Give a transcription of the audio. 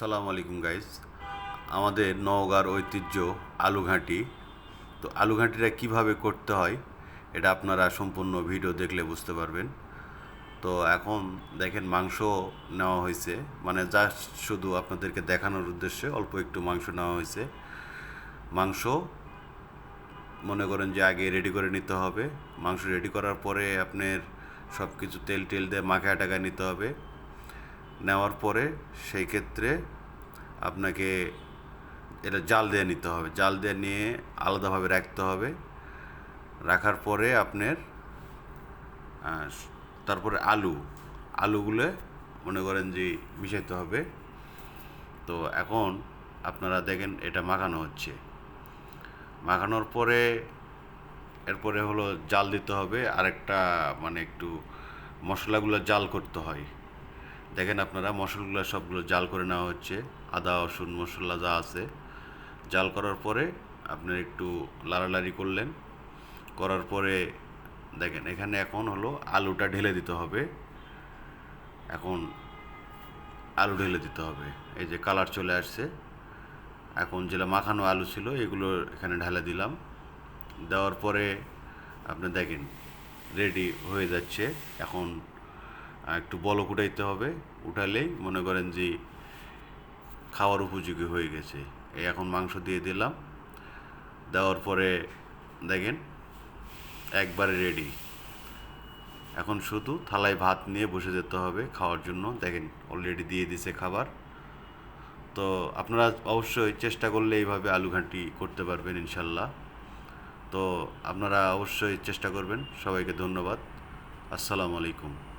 আসসালামু আলাইকুম গাইস আমাদের নওগাঁর ঐতিহ্য আলুঘাঁটি। তো আলুঘাঁটিটা কীভাবে করতে হয়, এটা আপনারা সম্পূর্ণ ভিডিও দেখলে বুঝতে পারবেন। তো এখন দেখেন মাংস নেওয়া হয়েছে। মানে জাস্ট শুধু আপনাদেরকে দেখানোর উদ্দেশ্যে অল্প একটু মাংস নেওয়া হয়েছে। মাংস, মনে করেন যে আগে রেডি করে নিতে হবে। মাংস রেডি করার পরে আপনার সব কিছু তেল টেল দিয়ে মাখায় টাকায় নিতে হবে। নেওয়ার পরে সেই ক্ষেত্রে আপনাকে এটা জাল দিয়ে নিতে হবে। জাল দিয়ে নিয়ে আলাদাভাবে রাখতে হবে। রাখার পরে আপনার তারপরে আলু, আলুগুলো মনে করেন যে মিশাইতে হবে। তো এখন আপনারা দেখেন এটা মাখানো হচ্ছে। মাখানোর পরে এরপরে হলো জাল দিতে হবে। আরেকটা মানে একটু মশলাগুলো জাল করতে হয়। দেখেন আপনারা, মশলাগুলো সবগুলো জাল করে নেওয়া হচ্ছে। আদা, রসুন, মশলা যা আছে। জাল করার পরে আপনার একটু লাড়ালাড়ি করলেন। করার পরে দেখেন, এখানে এখন হলো আলুটা ঢেলে দিতে হবে। এখন আলু ঢেলে দিতে হবে। এই যে কালার চলে আসছে। এখন যেটা মাখানো আলু ছিল, এগুলো এখানে ঢেলে দিলাম। দেওয়ার পরে আপনি দেখেন, রেডি হয়ে যাচ্ছে। এখন একটু বলক উঠাইতে হবে। উঠালেই মনে করেন যে খাওয়ার উপযোগী হয়ে গেছে। এই এখন মাংস দিয়ে দিলাম। দেওয়ার পরে দেখেন, একবারে রেডি এখন শুধু থালায় ভাত নিয়ে বসে যেতে হবে খাওয়ার জন্য। দেখেন অলরেডি দিয়ে দিছে খাবার। তো আপনারা অবশ্যই চেষ্টা করলে এইভাবে আলু ঘাঁটি করতে পারবেন ইনশাল্লাহ। তো আপনারা অবশ্যই চেষ্টা করবেন। সবাইকে ধন্যবাদ। আসসালামু আলাইকুম।